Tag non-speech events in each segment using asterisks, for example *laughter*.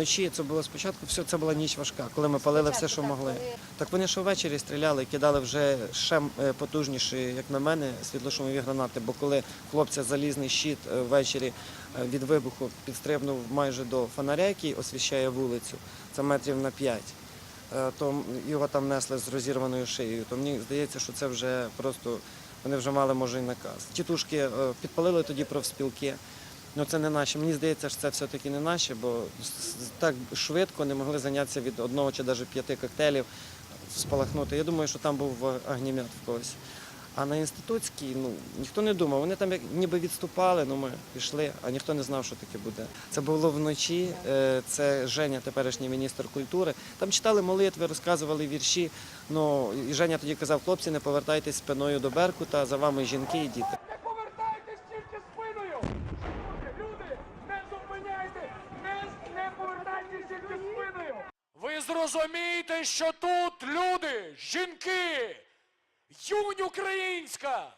вночі це було спочатку, все це була ніч важка, коли ми палили все, що могли. Так вони що ввечері стріляли, кидали вже ще е, потужніші, як на мене, світлошумові гранати. Бо коли хлопця залізний щит е, ввечері е, від вибуху підстрибнув майже до фонаря, який освіщає вулицю, це метрів на 5, то його там несли з розірваною шиєю. То мені здається, що це вже просто вони вже мали може і наказ. Тітушки підпалили тоді профспілки. Ну це не наші. Мені здається, що це все-таки не наші, бо так швидко не могли зайнятися від одного чи навіть п'яти коктейлів спалахнути. Я думаю, що там був огнімет в когось. А на інститутській ну ніхто не думав. Вони там як ніби відступали, ну ми пішли, а ніхто не знав, що таке буде. Це було вночі. е, Це Женя, теперішній міністр культури. Там читали молитви, розказували вірші. Ну і Женя тоді казав, хлопці, не повертайтесь спиною до Беркута, за вами жінки і діти. Не повертайтесь тільки спиною! Люди, не зупиняйте! Не, не повертайтесь тільки спиною! Ви зрозумієте, що тут люди, жінки, юнь українська!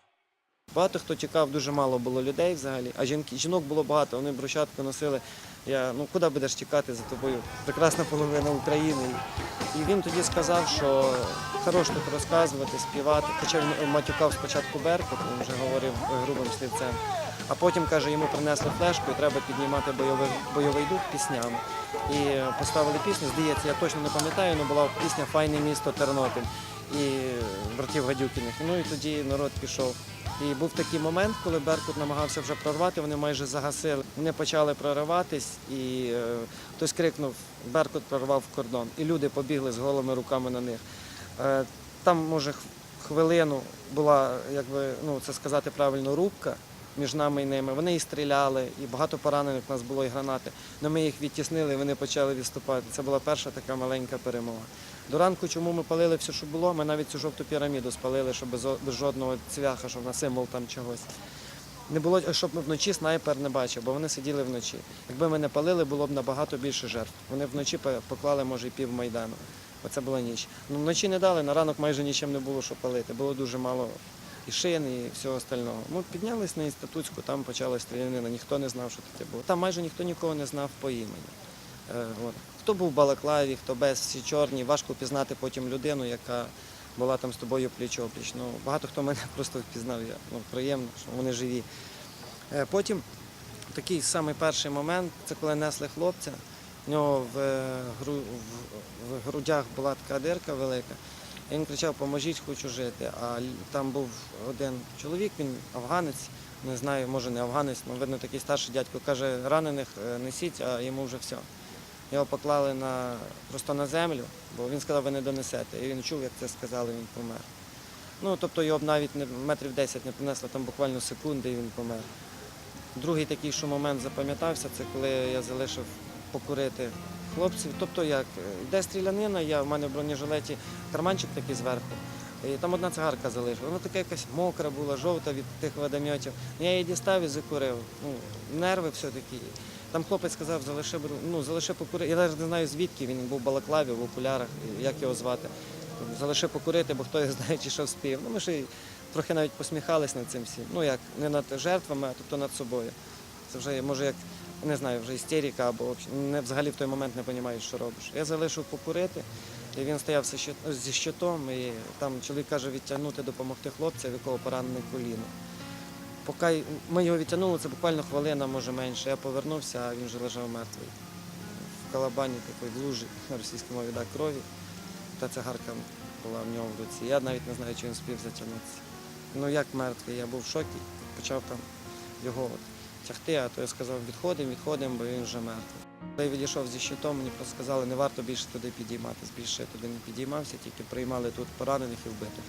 Багато хто тікав, дуже мало було людей взагалі, а жінки, жінок було багато, вони брусчатку носили. Я, ну куди будеш тікати за тобою? Прекрасна половина України. І він тоді сказав, що хорош тут розказувати, співати. Хоча він матюкав спочатку Беркут, він вже говорив грубим слівцем. А потім, каже, йому принесли флешку і треба піднімати бойовий, бойовий дух піснями. І поставили пісню, здається, я точно не пам'ятаю, але була пісня Файне місто Тернопіль і братів Гадюкіних. Ну і тоді народ пішов. І був такий момент, коли Беркут намагався вже прорвати, вони майже загасили. Вони почали прориватись, і е, хтось крикнув, Беркут прорвав кордон. І люди побігли з голими руками на них. Е, там, може, хвилину була, як би, ну, це сказати правильно, рубка між нами і ними. Вони і стріляли, і багато поранених у нас було, і гранати. Але ми їх відтіснили, і вони почали відступати. Це була перша така маленька перемога. До ранку, чому ми палили все, що було, ми навіть цю жовту піраміду спалили, щоб без, жодного цвяха, щоб на символ там чогось. Не було, щоб вночі снайпер не бачив, бо вони сиділи вночі. Якби ми не палили, було б набагато більше жертв. Вони вночі поклали, може, і пів майдану. Оце була ніч. Ну, вночі не дали, на ранок майже нічим не було що палити. Було дуже мало і шин, і всього остального. Ми піднялись на інститутську, там почалась стрілянина, ніхто не знав, що таке було. Там майже ніхто нікого не знав по імені. Е, от. Хто був в балаклаві, хто без, всі чорні, важко впізнати потім людину, яка була там з тобою пліч-опліч. Ну, багато хто мене *laughs* просто впізнав, я, ну, приємно, що вони живі. Е, Потім такий самий перший момент, це коли несли хлопця, в нього в, е, грудях була така дирка велика. Він кричав, поможіть, хочу жити. А там був один чоловік, він афганець, не знаю, може не афганець, але видно такий старший дядько, каже, ранених е, несіть, а йому вже все. Його поклали на, просто на землю, бо він сказав, ви не донесете. І він чув, як це сказали, він помер. Ну, тобто його б навіть не, метрів 10 не принесло, там буквально секунди і він помер. Другий такий, що момент запам'ятався, це коли я залишив покурити хлопців. Тобто як, е, йде стрілянина, я в мене в бронежилеті карманчик такий зверху. І там одна цигарка залишила. Вона така якась мокра була, жовта від тих водометів. Ну, Я її дістав і закурив. Ну, нерви все-таки. Там хлопець сказав, залиши, ну, залиши покурити. Я навіть не знаю звідки він був в балаклаві, в окулярах, як його звати. Залиши покурити, бо хто його *laughs* знає, чи що вспів. Ну, ми ще й трохи навіть посміхались над цим всім. Ну як, не над жертвами, а тобто над собою. Це вже може як, не знаю, вже істерика або не, взагалі в той момент не розумієш, що робиш. Я залишив покурити, і він стояв зі щитом, і там чоловік каже відтягнути, допомогти хлопця, в якого поранене коліно. Поки ми його відтягнули, це буквально хвилина, може менше. Я повернувся, а він вже лежав мертвий. В калабані такої в лужі на російській мові да, крові. Та цигарка була в нього в руці. Я навіть не знаю, чи він спів затягнутися. Ну як мертвий, я був в шокі, почав там його от тягти, а то я сказав, відходимо, відходимо, бо він вже мертвий. Я відійшов зі щитом, мені просто сказали, не варто більше туди підійматися. Більше я туди не підіймався, тільки приймали тут поранених і вбитих.